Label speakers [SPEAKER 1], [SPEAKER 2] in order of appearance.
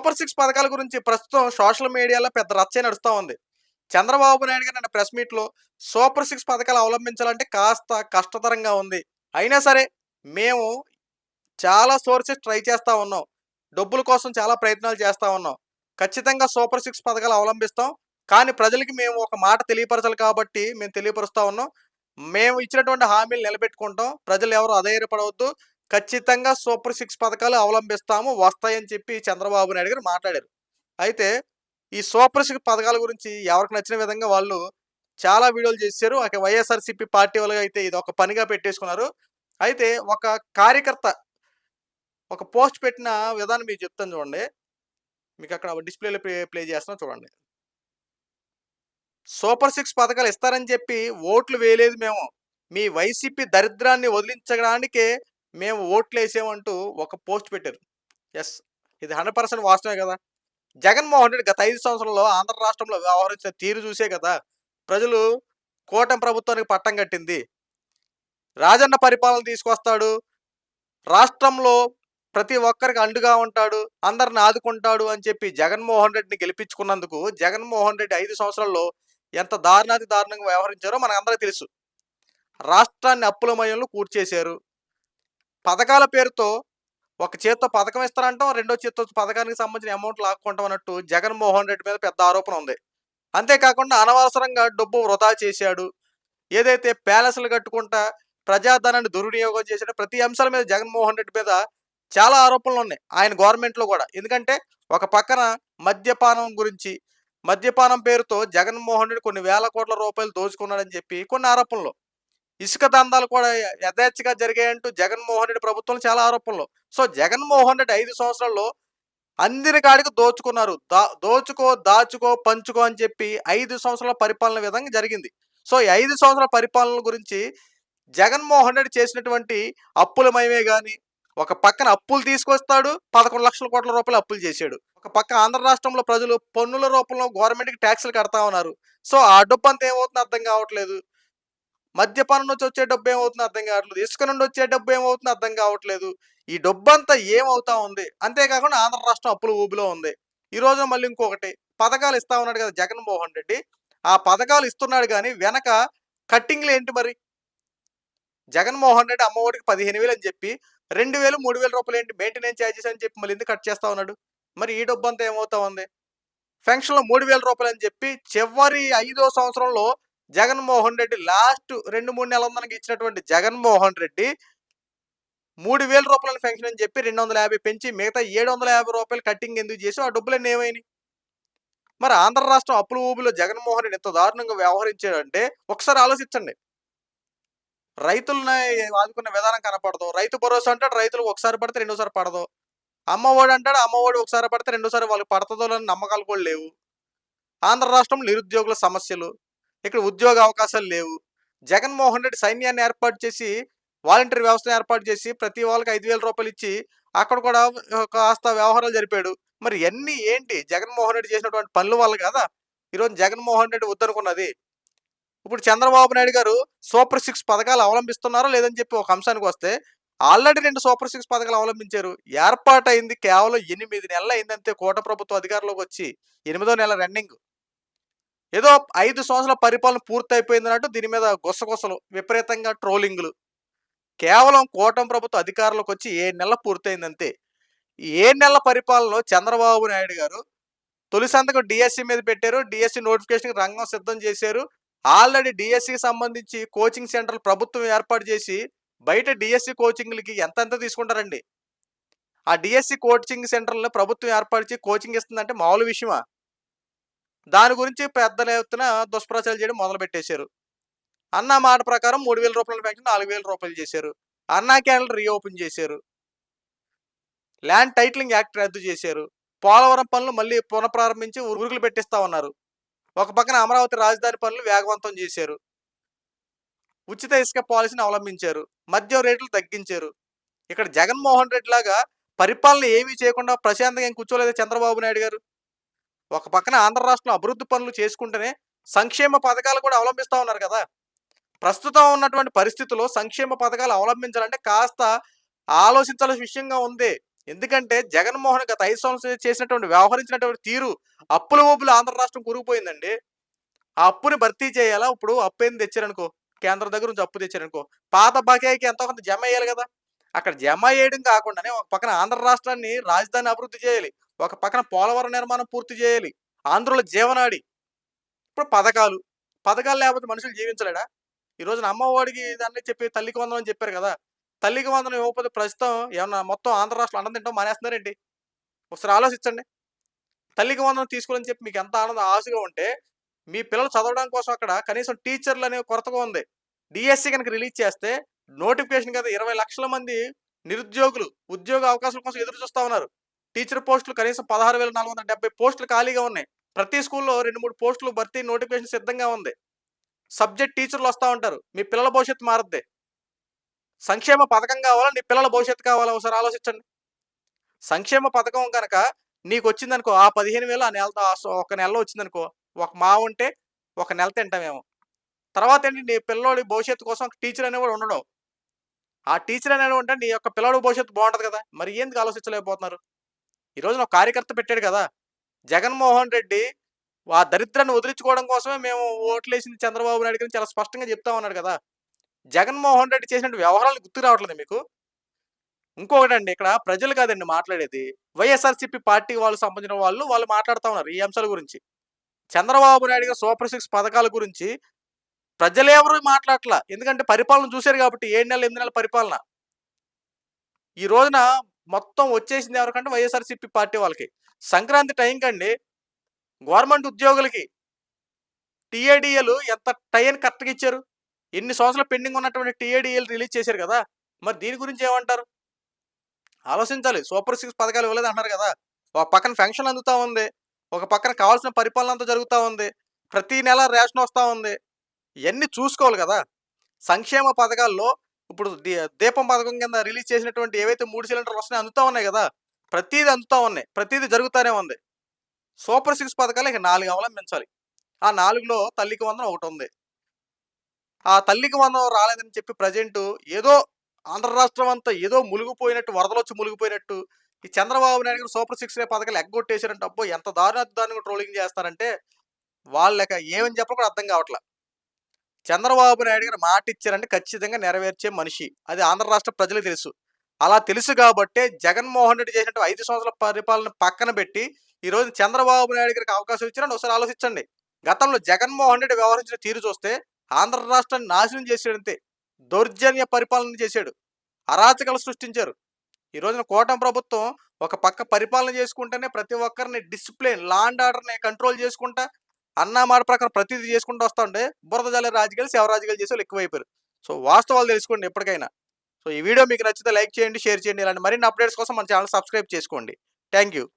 [SPEAKER 1] Super six పథకాల గురించి ప్రస్తుతం సోషల్ మీడియాలో పెద్ద రచ్చే నడుస్తూ ఉంది. చంద్రబాబు నాయుడు గారు నిన్న ప్రెస్ మీట్లో సూపర్ సిక్స్ పథకాలు అవలంబించాలంటే కాస్త కష్టతరంగా ఉంది. అయినా సరే మేము చాలా సోర్సెస్ ట్రై చేస్తూ ఉన్నాం. డబ్బుల కోసం చాలా ప్రయత్నాలు చేస్తూ ఉన్నాం. ఖచ్చితంగా సూపర్ సిక్స్ పథకాలు అవలంబిస్తాం. కానీ ప్రజలకి మేము ఒక మాట తెలియపరచాలి కాబట్టి మేము తెలియపరుస్తూ ఉన్నాం. మేము ఇచ్చినటువంటి హామీలు నిలబెట్టుకుంటాం. ప్రజలు ఎవరు అధైర్యపడవద్దు. ఖచ్చితంగా సూపర్ సిక్స్ పథకాలు అవలంబిస్తాము వస్తాయని చెప్పి చంద్రబాబు నాయుడు గారు మాట్లాడారు. అయితే ఈ సూపర్ సిక్స్ పథకాల గురించి ఎవరికి నచ్చిన విధంగా వాళ్ళు చాలా వీడియోలు చేశారు. ఒక వైఎస్ఆర్సీపీ పార్టీ వాళ్ళగా అయితే ఇది ఒక పనిగా పెట్టేసుకున్నారు. అయితే ఒక కార్యకర్త ఒక పోస్ట్ పెట్టిన విధానం మీకు చెప్తాను చూడండి. మీకు అక్కడ డిస్ప్లేలో ప్లే ప్లే చేస్తున్నా చూడండి. సూపర్ సిక్స్ పథకాలు ఇస్తారని చెప్పి ఓట్లు వేయలేదు మేము. మీ వైసీపీ దరిద్రాన్ని వదిలించడానికే మేము ఓట్లు వేసామంటూ ఒక పోస్ట్ పెట్టారు. ఎస్ ఇది హండ్రెడ్ పర్సెంట్ వాస్తవమే కదా. జగన్మోహన్ రెడ్డి గత ఐదు సంవత్సరాల్లో ఆంధ్ర రాష్ట్రంలో వ్యవహరించిన తీరు చూసే కదా ప్రజలు కూటమి ప్రభుత్వానికి పట్టం కట్టింది. రాజన్న పరిపాలన తీసుకొస్తాడు. రాష్ట్రంలో ప్రతి ఒక్కరికి అండుగా ఉంటాడు. అందరిని ఆదుకుంటాడు అని చెప్పి జగన్మోహన్ రెడ్డిని గెలిపించుకున్నందుకు జగన్మోహన్ రెడ్డి ఐదు సంవత్సరాల్లో ఎంత దారుణాతి దారుణంగా వ్యవహరించారో మనకందరికీ తెలుసు. రాష్ట్రాన్ని అప్పులమయంలో కూర్చేశారు. పథకాల పేరుతో ఒక చేత్తో పథకం ఇస్తారంటాం రెండో చేత్తో పథకానికి సంబంధించిన అమౌంట్ లాక్కుంటాం అన్నట్టు జగన్మోహన్ రెడ్డి మీద పెద్ద ఆరోపణ ఉంది. అంతేకాకుండా అనవసరంగా డబ్బు వృధా చేశాడు. ఏదైతే ప్యాలెస్లు కట్టుకుంటా ప్రజాధనాన్ని దుర్వినియోగం చేశాడు ప్రతి అంశాల మీద జగన్మోహన్ రెడ్డి మీద చాలా ఆరోపణలు ఉన్నాయి ఆయన గవర్నమెంట్లో కూడా. ఎందుకంటే ఒక పక్కన మద్యపానం గురించి మద్యపానం పేరుతో జగన్మోహన్ రెడ్డి కొన్ని వేల కోట్ల రూపాయలు దోచుకున్నాడని చెప్పి కొన్ని ఆరోపణలు. ఇసుక దందాలు కూడా యథేచ్ఛగా జరిగాయంటూ జగన్మోహన్ రెడ్డి ప్రభుత్వం చాలా ఆరోపణలు. సో జగన్మోహన్ రెడ్డి ఐదు సంవత్సరాల్లో అందరి కాడికి దోచుకున్నారు. దా దోచుకో దాచుకో పంచుకో అని చెప్పి ఐదు సంవత్సరాల పరిపాలన విధంగా జరిగింది. సో ఈ ఐదు సంవత్సరాల పరిపాలన గురించి జగన్మోహన్ రెడ్డి చేసినటువంటి అప్పులమయమే కానీ ఒక పక్కన అప్పులు తీసుకొస్తాడు పదకొండు లక్షల కోట్ల రూపాయలు అప్పులు చేశాడు. ఒక పక్క ఆంధ్ర రాష్ట్రంలో ప్రజలు పన్నుల రూపంలో గవర్నమెంట్కి ట్యాక్సులు కడతా ఉన్నారు. సో ఆ డబ్బు అంతా ఏమవుతుందో అర్థం కావట్లేదు. మద్యపానం నుంచి వచ్చే డబ్బు ఏమవుతుందో అర్థం కావట్లేదు. ఇసుక నుండి వచ్చే డబ్బు ఏమవుతుందో అర్థం కావట్లేదు. ఈ డబ్బు అంతా ఏమవుతా ఉంది? అంతేకాకుండా ఆంధ్ర రాష్ట్రం అప్పుల ఊబిలో ఉంది. ఈ రోజు మళ్ళీ ఇంకొకటి. పథకాలు ఇస్తా ఉన్నాడు కదా జగన్మోహన్ రెడ్డి. ఆ పథకాలు ఇస్తున్నాడు కానీ వెనక కట్టింగ్లు ఏంటి మరి? జగన్మోహన్ రెడ్డి అమ్మఒడికి పదిహేను వేలు అని చెప్పి రెండు వేలు మూడు వేల రూపాయలు ఏంటి మెయింటెనెన్స్ ఛార్జెస్ అని చెప్పి మళ్ళీ ఎందుకు కట్ చేస్తా ఉన్నాడు? మరి ఈ డబ్బు అంతా ఏమవుతా ఉంది? ఫెన్షన్లో మూడు వేల రూపాయలు అని చెప్పి చివరి ఐదో సంవత్సరంలో జగన్మోహన్ రెడ్డి లాస్ట్ రెండు మూడు నెలల మనకి ఇచ్చినటువంటి జగన్మోహన్ రెడ్డి మూడు వేల రూపాయల పెన్షన్ అని చెప్పి రెండు వందల యాభై పెంచి మిగతా ఏడు వందల యాభై రూపాయలు కట్టింగ్ ఎందుకు చేసి ఆ డబ్బులన్నీ ఏమైనాయి? మరి ఆంధ్ర రాష్ట్రం అప్పుల ఊబిలో జగన్మోహన్ రెడ్డి ఎంత దారుణంగా వ్యవహరించాడంటే ఒకసారి ఆలోచించండి. రైతులని ఆదుకున్న విధానం కనపడదు. రైతు భరోసా అంటాడు రైతులు ఒకసారి పడితే రెండోసారి పడదు. అమ్మఒడి అంటాడు అమ్మఒడి ఒకసారి పడితే రెండోసారి వాళ్ళకి పడుతుందో అని నమ్మకాలు కూడా లేవు. ఆంధ్ర రాష్ట్రం నిరుద్యోగుల సమస్యలు. ఇక్కడ ఉద్యోగ అవకాశాలు లేవు. జగన్మోహన్ రెడ్డి సైన్యాన్ని ఏర్పాటు చేసి వాలంటీర్ వ్యవస్థను ఏర్పాటు చేసి ప్రతి వాళ్ళకి ఐదు వేల రూపాయలు ఇచ్చి అక్కడ కూడా కాస్త వ్యవహారాలు జరిపాడు. మరి ఎన్ని ఏంటి? జగన్మోహన్ రెడ్డి చేసినటువంటి పనుల వల్ల కదా? ఈరోజు జగన్మోహన్ రెడ్డి వద్దనుకున్నది. ఇప్పుడు చంద్రబాబు నాయుడు గారు సూపర్ సిక్స్ పథకాలు అవలంబిస్తున్నారా లేదని చెప్పి ఒక అంశానికి వస్తే ఆల్రెడీ రెండు సూపర్ సిక్స్ పథకాలు అవలంబించారు. ఏర్పాటైంది కేవలం ఎనిమిది నెలలు అయిందంతే కోట ప్రభుత్వం అధికారంలోకి వచ్చి ఎనిమిదో నెల రన్నింగ్. ఏదో ఐదు సంవత్సరాల పరిపాలన పూర్తయిపోయింది అన్నట్టు దీని మీద గుసగుసలు విపరీతంగా ట్రోలింగ్లు. కేవలం కూటమి ప్రభుత్వం అధికారంలోకి వచ్చి ఏ నెల పూర్తయిందంతే. ఏ నెల నెలల పరిపాలనలో చంద్రబాబు నాయుడు గారు తొలి సంతకం డిఎస్సి మీద పెట్టారు. డిఎస్సి నోటిఫికేషన్ రంగం సిద్ధం చేశారు. ఆల్రెడీ డిఎస్సికి సంబంధించి కోచింగ్ సెంటర్లు ప్రభుత్వం ఏర్పాటు చేసి బయట డిఎస్సి కోచింగ్లకి ఎంతెంత తీసుకుంటారండి? ఆ డిఎస్సి కోచింగ్ సెంటర్లను ప్రభుత్వం ఏర్పాటు చేసి కోచింగ్ ఇస్తుందంటే మామూలు విషయమా? దాని గురించి పెద్ద ఎత్తున దుష్ప్రచారం చేయడం మొదలుపెట్టేశారు. అన్న మాట ప్రకారం మూడు వేల రూపాయల పెంచి నాలుగు వేల రూపాయలు చేశారు. అన్నా క్యాన్లు రీఓపెన్ చేశారు. ల్యాండ్ టైటిలింగ్ యాక్ట్ రద్దు చేశారు. పోలవరం పనులు మళ్ళీ పునఃప్రారంభించి ఉరుగులు పెట్టిస్తా ఉన్నారు. ఒక పక్కన అమరావతి రాజధాని పనులు వేగవంతం చేశారు. ఉచిత ఇసుక పాలసీని అవలంబించారు. మద్యం రేట్లు తగ్గించారు. ఇక్కడ జగన్మోహన్ రెడ్డి లాగా పరిపాలన ఏమీ చేయకుండా ప్రశాంతంగా కూర్చోలేదు చంద్రబాబు నాయుడు గారు? ఒక పక్కన ఆంధ్ర రాష్ట్రం అభివృద్ధి పనులు చేసుకుంటేనే సంక్షేమ పథకాలు కూడా అవలంబిస్తూ ఉన్నారు కదా. ప్రస్తుతం ఉన్నటువంటి పరిస్థితుల్లో సంక్షేమ పథకాలు అవలంబించాలంటే కాస్త ఆలోచించాల్సిన విషయంగా ఉంది. ఎందుకంటే జగన్మోహన్ గత ఐదు సంవత్సరాలు చేసినటువంటి వ్యవహరించినటువంటి తీరు అప్పుల ఊపులు ఆంధ్ర రాష్ట్రం కురిగిపోయిందండి ఆ అప్పుని భర్తీ చేయాలా? ఇప్పుడు అప్పు ఏం తెచ్చారనుకో కేంద్రం దగ్గర నుంచి అప్పు తెచ్చారనుకో పాత బకాయికి ఎంతో కొంత జమ అయ్యాలి కదా. అక్కడ జమ చేయడం కాకుండానే ఒక పక్కన ఆంధ్ర రాష్ట్రాన్ని రాజధాని అభివృద్ధి చేయాలి. ఒక పక్కన పోలవరం నిర్మాణం పూర్తి చేయాలి. ఆంధ్రుల జీవనాడి. ఇప్పుడు పథకాలు. పథకాలు లేకపోతే మనుషులు జీవించలేడా? ఈ రోజున అమ్మఒడికి దాన్ని చెప్పి తల్లికి వందనం అని చెప్పారు కదా. తల్లికి వందనం ఇవ్వకపోతే ప్రస్తుతం ఏమన్నా మొత్తం ఆంధ్ర రాష్ట్రం అన్నం తింటాం మానేస్తున్నారండి ఒకసారి ఆలోచించండి. తల్లికి వందనం తీసుకోవాలని చెప్పి మీకు ఎంత ఆనందం ఆశగా ఉంటే మీ పిల్లలు చదవడం కోసం అక్కడ కనీసం టీచర్లు అనే కొరతగా ఉంది. డిఎస్సి కనుక రిలీజ్ చేస్తే నోటిఫికేషన్ కదా ఇరవై లక్షల మంది నిరుద్యోగులు ఉద్యోగ అవకాశాల కోసం ఎదురు చూస్తూ ఉన్నారు. టీచర్ పోస్టులు కనీసం పదహారు వేల నాలుగు వందల డెబ్బై పోస్టులు ఖాళీగా ఉన్నాయి. ప్రతి స్కూల్లో రెండు మూడు పోస్టులు భర్తీ నోటిఫికేషన్ సిద్ధంగా ఉంది. సబ్జెక్ట్ టీచర్లు వస్తూ ఉంటారు. మీ పిల్లల భవిష్యత్తు మారద్దే. సంక్షేమ పథకం కావాలా? నీ పిల్లల భవిష్యత్తు కావాలా? ఒకసారి ఆలోచించండి. సంక్షేమ పథకం కనుక నీకు వచ్చిందనుకో ఆ పదిహేను వేలు ఆ నెలతో ఒక నెలలో వచ్చిందనుకో ఒక మా ఉంటే ఒక నెల తింటామేమో. తర్వాత ఏంటి? నీ పిల్లోడి భవిష్యత్తు కోసం టీచర్ అనేవాడు ఉండడం. ఆ టీచర్ అనేవాడు ఉంటే నీ యొక్క పిల్లడి భవిష్యత్తు బాగుంటుంది కదా. మరి ఎందుకు ఆలోచించలేకపోతున్నారు? ఈ రోజున ఒక కార్యకర్త పెట్టాడు కదా! జగన్మోహన్ రెడ్డి ఆ దరిద్రాన్ని వదిలించుకోవడం కోసమే మేము ఓట్లేసింది చంద్రబాబు నాయుడు గారిని చాలా స్పష్టంగా చెప్తా ఉన్నాడు కదా! జగన్మోహన్ రెడ్డి చేసిన వ్యవహారాలు గుర్తు రావట్లేదు మీకు? ఇంకొకటి అండి ఇక్కడ ప్రజలు కాదండి మాట్లాడేది. వైఎస్ఆర్సీపీ పార్టీ వాళ్ళు సంబంధించిన వాళ్ళు వాళ్ళు మాట్లాడుతూ ఉన్నారు ఈ అంశాల గురించి. చంద్రబాబు నాయుడు గారు సూపర్ సిక్స్ పథకాల గురించి ప్రజలు ఎవరు మాట్లాడట్లా? ఎందుకంటే పరిపాలన చూశారు కాబట్టి ఏడు నెలలు ఎనిమిది నెలల పరిపాలన. ఈ రోజున మొత్తం వచ్చేసింది ఎవరికంటే వైఎస్ఆర్సీపీ పార్టీ వాళ్ళకి. సంక్రాంతి టైం కండి గవర్నమెంట్ ఉద్యోగులకి టీఏడిఎలు ఎంత టైం కరెక్ట్గా ఇచ్చారు. ఎన్ని సంవత్సరాలు పెండింగ్ ఉన్నటువంటి టీఏడిఎల్ రిలీజ్ చేశారు కదా మరి దీని గురించి ఏమంటారు? ఆలోచించాలి. సూపర్ సిక్స్ పథకాలు ఇవ్వలేదు అంటారు కదా ఒక పక్కన ఫెన్షన్ అందుతూ ఉంది ఒక పక్కన కావాల్సిన పరిపాలన అంతా జరుగుతూ ఉంది ప్రతి నెల రేషన్ వస్తూ ఉంది ఇవన్నీ చూసుకోవాలి కదా. సంక్షేమ పథకాల్లో ఇప్పుడు దీ- దీపం పథకం కింద రిలీజ్ చేసినటువంటి ఏవైతే మూడు సిలిండర్లు వస్తున్నాయి అందుతా ఉన్నాయి కదా? ప్రతిదీ అందుతా ఉన్నాయి. ప్రతిదీ జరుగుతూనే ఉంది. సూపర్ సిక్స్ పథకాలు ఇక నాలుగు అవలంబించాలి ఆ నాలుగులో తల్లికి వందనం ఒకటి ఉంది. ఆ తల్లికి వందనం రాలేదని చెప్పి ప్రజెంట్ ఏదో ఆంధ్ర రాష్ట్రం అంతా ఏదో మునిగిపోయినట్టు వరదలు వచ్చి మునిగిపోయినట్టు ఈ చంద్రబాబు నాయుడు గారు సూపర్ సిక్స్ పథకాలు ఎగ్గొట్టేసారంటే అబ్బో ఎంత దారుణ దారుణంగా ట్రోలింగ్ చేస్తారంటే వాళ్ళకి ఏమని చెప్పడం కూడా అర్థం కావట్లే. చంద్రబాబు నాయుడు గారు మాట ఇచ్చారంటే ఖచ్చితంగా నెరవేర్చే మనిషి. అది ఆంధ్ర రాష్ట్ర ప్రజలకు తెలుసు. అలా తెలుసు కాబట్టే జగన్మోహన్ రెడ్డి చేసినట్టు ఐదు సంవత్సరాల పరిపాలన పక్కన పెట్టి ఈరోజు చంద్రబాబు నాయుడు గారికి అవకాశం ఇచ్చారని ఒకసారి ఆలోచించండి. గతంలో జగన్మోహన్ రెడ్డి వ్యవహరించిన తీరు చూస్తే ఆంధ్ర రాష్ట్రాన్ని నాశనం చేసాడంతే దౌర్జన్య పరిపాలన చేశాడు. అరాచకాలు సృష్టించారు. ఈ రోజున కూటమి ప్రభుత్వం ఒక పక్క పరిపాలన చేసుకుంటేనే ప్రతి ఒక్కరిని డిసిప్లిన్ లాండ్ ఆర్డర్ని కంట్రోల్ చేసుకుంటా అన్నమాట ప్రకారం ప్రతిదీ చేసుకుంటూ వస్తుంటే ఉంటే బురద రాజకీయాలు శవ రాజకీయాలు చేసే వాళ్ళు ఎక్కువైపోయారు. సో వాస్తవాలు తెలుసుకోండి ఎప్పటికైనా. సో ఈ వీడియో మీకు నచ్చితే లైక్ చేయండి షేర్ చేయండి. ఇలాంటి మరిన్ని అప్డేట్స్ కోసం మన ఛానల్ సబ్స్క్రైబ్ చేసుకోండి. Thank you